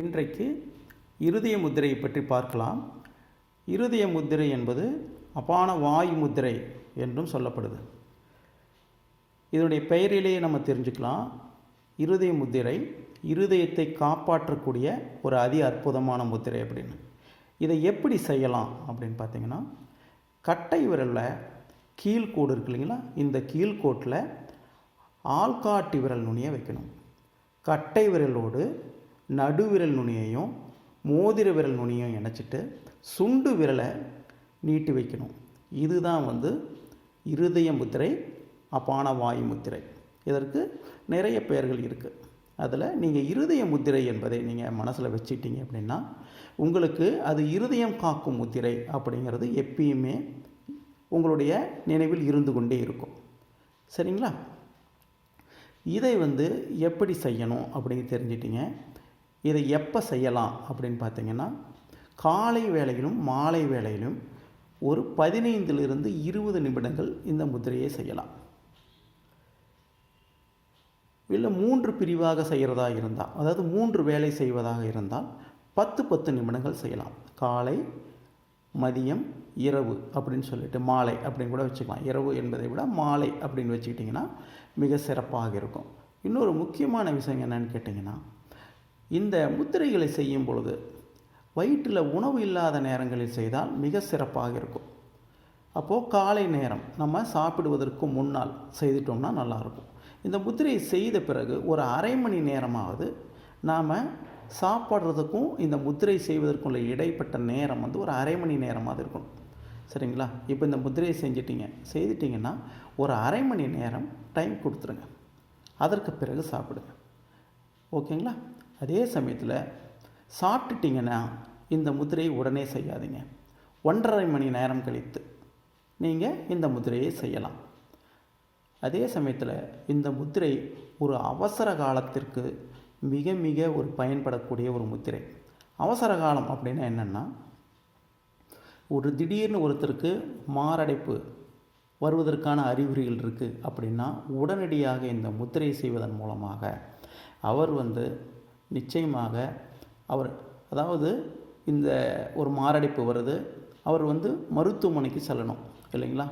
இன்றைக்கு இருதய முத்திரையை பற்றி பார்க்கலாம். இருதய முத்திரை என்பது அபான வாயு முத்திரை என்றும் சொல்லப்படுது. இதனுடைய பெயரிலேயே நம்ம தெரிஞ்சுக்கலாம். இருதய முத்திரை இருதயத்தை காப்பாற்றக்கூடிய ஒரு அதி அற்புதமான முத்திரை அப்படின்னு. இதை எப்படி செய்யலாம் அப்படின்னு பார்த்தீங்கன்னா கட்டை விரலில் கீழ்கோடு இருக்கு இல்லைங்களா? இந்த கீழ்கோட்டில் ஆள்காட்டி விரல் நுனியை வைக்கணும். கட்டை விரலோடு நடுவிரல் நுனியையும் மோதிர விரல் நுனியும் இணைச்சிட்டு சுண்டு விரலை நீட்டி வைக்கணும். இதுதான் வந்து இருதய முத்திரை அப்பான வாயு முத்திரை. இதற்கு நிறைய பெயர்கள் இருக்குது அதில் நீங்கள் இருதய முத்திரை என்பதை நீங்கள் மனசில் வச்சுட்டீங்க அப்படின்னா உங்களுக்கு அது இருதயம் காக்கும் முத்திரை அப்படிங்கிறது எப்பயுமே உங்களுடைய நினைவில் இருந்து கொண்டே இருக்கும். சரிங்களா? இதை வந்து எப்படி செய்யணும் அப்படின்னு தெரிஞ்சிட்டிங்க. இதை எப்போ செய்யலாம் அப்படின்னு பார்த்தீங்கன்னா காலை வேளையிலும் மாலை வேளையிலும் ஒரு பதினைந்திலிருந்து இருபது நிமிடங்கள் இந்த முத்திரையை செய்யலாம். இல்லை மூன்று பிரிவாக செய்கிறதா இருந்தால் அதாவது மூன்று வேலை செய்வதாக இருந்தால் பத்து பத்து நிமிடங்கள் செய்யலாம். காலை மதியம் இரவு அப்படின்னு சொல்லிட்டு மாலை அப்படின்னு கூட வச்சுக்கலாம். இரவு என்பதை விட மாலை அப்படின்னு வச்சுக்கிட்டிங்கன்னா மிக சிறப்பாக இருக்கும். இன்னொரு முக்கியமான விஷயம் என்னென்னு கேட்டிங்கன்னா இந்த முத்திரைகளை செய்யும் பொழுது வயிற்றில் உணவு இல்லாத நேரங்களில் செய்தால் மிக சிறப்பாக இருக்கும். அப்போது காலை நேரம் நம்ம சாப்பிடுவதற்கு முன்னால் செய்துட்டோம்னா நல்லாயிருக்கும் இந்த முத்திரையை செய்த பிறகு ஒரு அரை மணி நேரமாவது நாம் சாப்பிட்றதுக்கும் இந்த முத்திரை செய்வதற்குள்ள இடைப்பட்ட நேரம் வந்து ஒரு அரை மணி நேரமாவது இருக்கணும். சரிங்களா? இப்போ இந்த முத்திரையை செஞ்சிட்டிங்க. செய்துட்டிங்கன்னா ஒரு அரை மணி நேரம் டைம் கொடுத்துருங்க. அதற்கு பிறகு சாப்பிடுங்க. ஓகேங்களா? அதே சமயத்தில் சாப்பிட்டுட்டிங்கன்னா இந்த முத்திரையை உடனே செய்யாதீங்க. ஒன்றரை மணி நேரம் கழித்து நீங்கள் இந்த முத்திரையை செய்யலாம். அதே சமயத்தில் இந்த முத்திரை ஒரு அவசர காலத்திற்கு மிக மிக ஒரு பயன்படக்கூடிய ஒரு முத்திரை அவசர காலம் அப்படின்னா என்னென்னா ஒரு திடீர்னு ஒருத்தருக்கு மாரடைப்பு வருவதற்கான அறிகுறிகள் இருக்குது அப்படின்னா உடனடியாக இந்த முத்திரை செய்வதன் மூலமாக அவர் வந்து நிச்சயமாக அவர் அதாவது இந்த ஒரு மாரடைப்பு வருது அவர் வந்து மருத்துவமனைக்கு செல்லணும் இல்லைங்களா?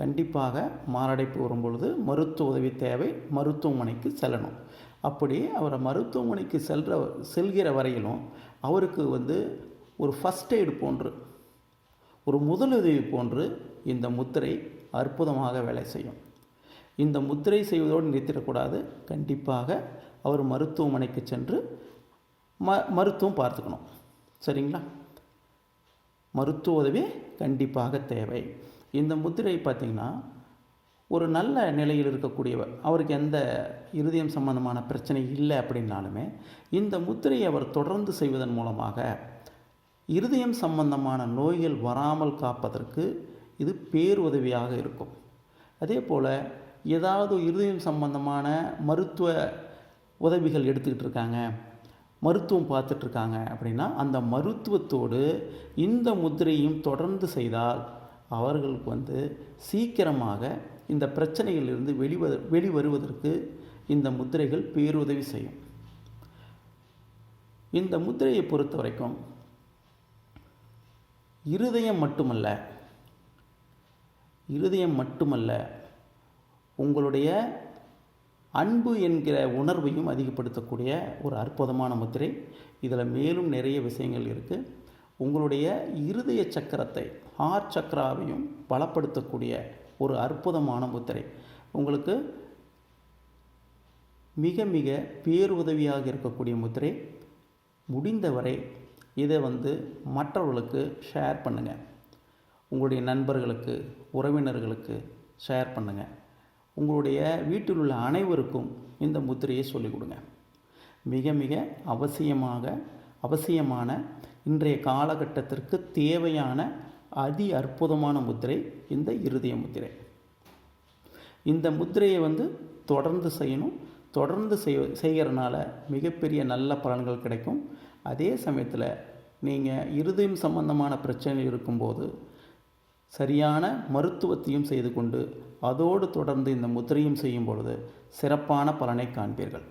கண்டிப்பாக மாரடைப்பு வரும்பொழுது மருத்துவ உதவி தேவை மருத்துவமனைக்கு செல்லணும். அப்படி அவரை மருத்துவமனைக்கு செல்கிற செல்கிற வரையிலும் அவருக்கு வந்து ஒரு ஃபஸ்ட் எய்டு போன்று ஒரு முதலுதவி போன்று இந்த முத்திரை அற்புதமாக வேலை செய்யும். இந்த முத்திரை செய்வதோடு நிறுத்திடக்கூடாது. கண்டிப்பாக அவர் மருத்துவமனைக்கு சென்று ம மருத்துவம் பார்த்துக்கணும். சரிங்களா? மருத்துவ உதவி கண்டிப்பாக தேவை. இந்த முத்திரை பார்த்திங்கன்னா ஒரு நல்ல நிலையில் இருக்கக்கூடியவர். அவருக்கு எந்த இருதயம் சம்பந்தமான பிரச்சனை இல்லை அப்படின்னாலுமே இந்த முத்திரையை அவர் தொடர்ந்து செய்வதன் மூலமாக இருதயம் சம்பந்தமான நோய்கள் வராமல் காப்பதற்கு இது பேருதவியாக இருக்கும். அதே போல் ஏதாவது இருதயம் சம்பந்தமான மருத்துவ உதவிகள் எடுத்துக்கிட்டு இருக்காங்க மருத்துவம் பார்த்துட்ருக்காங்க அப்படின்னா அந்த மருத்துவத்தோடு இந்த முத்திரையும் தொடர்ந்து செய்தால் அவர்களுக்கு வந்து சீக்கிரமாக இந்த பிரச்சனைகளிலிருந்து வெளிவ வெளிவருவதற்கு இந்த முத்திரைகள் பேருதவி செய்யும். இந்த முத்திரையை பொறுத்த வரைக்கும் இருதயம் மட்டுமல்ல இருதயம் மட்டுமல்ல உங்களுடைய அன்பு என்கிற உணர்வையும் அதிகப்படுத்தக்கூடிய ஒரு அற்புதமான முத்திரை. இதில் மேலும் நிறைய விஷயங்கள் இருக்குது உங்களுடைய இருதய சக்கரத்தை ஹார்ட் சக்கராவையும் பலப்படுத்தக்கூடிய ஒரு அற்புதமான முத்திரை. உங்களுக்கு மிக மிக பேருதவியாக இருக்கக்கூடிய முத்திரை. முடிந்தவரை இதை வந்து மற்றவர்களுக்கு ஷேர் பண்ணுங்கள் உங்களுடைய நண்பர்களுக்கு உறவினர்களுக்கு ஷேர் பண்ணுங்கள் உங்களுடைய வீட்டில் உள்ள அனைவருக்கும் இந்த முத்திரையை சொல்லிக் கொடுங்க. மிக மிக அவசியமாக அவசியமான இன்றைய காலகட்டத்திற்கு தேவையான அதி அற்புதமான முத்திரை இந்த இருதய முத்திரை. இந்த முத்திரையை வந்து தொடர்ந்து செய்யணும். தொடர்ந்து செய் செய்கிறனால மிகப்பெரிய நல்ல பலன்கள் கிடைக்கும். அதே சமயத்தில் நீங்கள் இருதயம் சம்பந்தமான பிரச்சனை இருக்கும்போது சரியான மருத்துவத்தையும் செய்து கொண்டு அதோடு தொடர்ந்து இந்த முத்திரையும் செய்யும் பொழுது சிறப்பான பலனை காண்பீர்கள்.